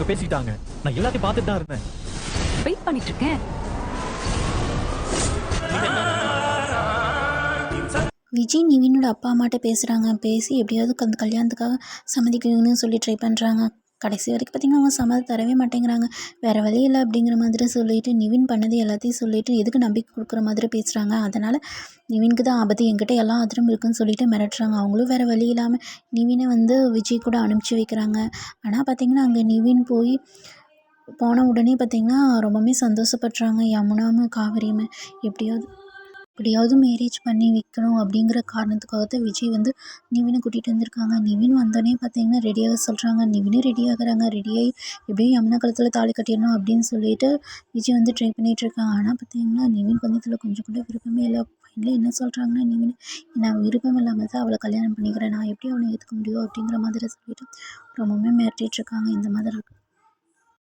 அவங்க பேசிட்டாங்க நான் எல்லாத்தையும் பார்த்துட்டு தான் இருந்தேன். வெயிட் பண்ணிட்டு இருக்கேன். விஜய் நிவினோட அப்பா அம்மாட்ட பேசுகிறாங்க பேசி எப்படியாவது அந்த கல்யாணத்துக்காக சம்மதிக்கணும்னு சொல்லி ட்ரை பண்ணுறாங்க கடைசி வரைக்கும் பார்த்திங்கன்னா அவங்க சம்மதம் தரவே மாட்டேங்கிறாங்க. வேறு வழி இல்லை அப்படிங்கிற மாதிரி சொல்லிட்டு நிவின் பண்ணது எல்லாத்தையும் சொல்லிட்டு எதுக்கு நம்பிக்கை கொடுக்குற மாதிரி பேசுகிறாங்க அதனால் நிவினுக்கு தான் ஆபத்து. என்கிட்ட எல்லா ஆத்திரம் இருக்குன்னு சொல்லிட்டு மிரட்டுறாங்க. அவங்களும் வேறு வழி இல்லாமல் நிவினை வந்து விஜய் கூட அனுப்பிச்சி வைக்கிறாங்க. ஆனால் பார்த்திங்கன்னா அங்கே நிவின் போய் போன உடனே பார்த்திங்கன்னா ரொம்பவுமே சந்தோஷப்படுறாங்க யமுனாவும் காவிரியுமே. எப்படியாவது எப்படியாவது மேரேஜ் பண்ணி வைக்கணும் அப்படிங்கிற காரணத்துக்காக தான் விஜய் வந்து நிவினை கூட்டிகிட்டு வந்திருக்காங்க. நிவின் வந்தோடனே பார்த்தீங்கன்னா ரெடியாக சொல்கிறாங்க நிவினும் ரெடி ஆகுறாங்க. ரெடியாகி எப்படியும் யமுனா கழுத்தில் தாலி கட்டிடணும் அப்படின்னு சொல்லிட்டு விஜய் வந்து ட்ரை பண்ணிகிட்டு இருக்காங்க. ஆனால் பார்த்தீங்கன்னா நிவின் வந்து இதில் கொஞ்சம் கூட விருப்பமே இல்லை. ஃபைனலி என்ன சொல்கிறாங்கன்னா நிவின் நான் விருப்பம் இல்லாமல் தான் அவளை கல்யாணம் பண்ணிக்கிறேன். நான் எப்படி அவனை ஏற்றுக்க முடியும்? அப்படிங்கிற மாதிரி சொல்லிட்டு ரொம்பவுமே மிரட்டிட்டு இருக்காங்க. இந்த மாதிரி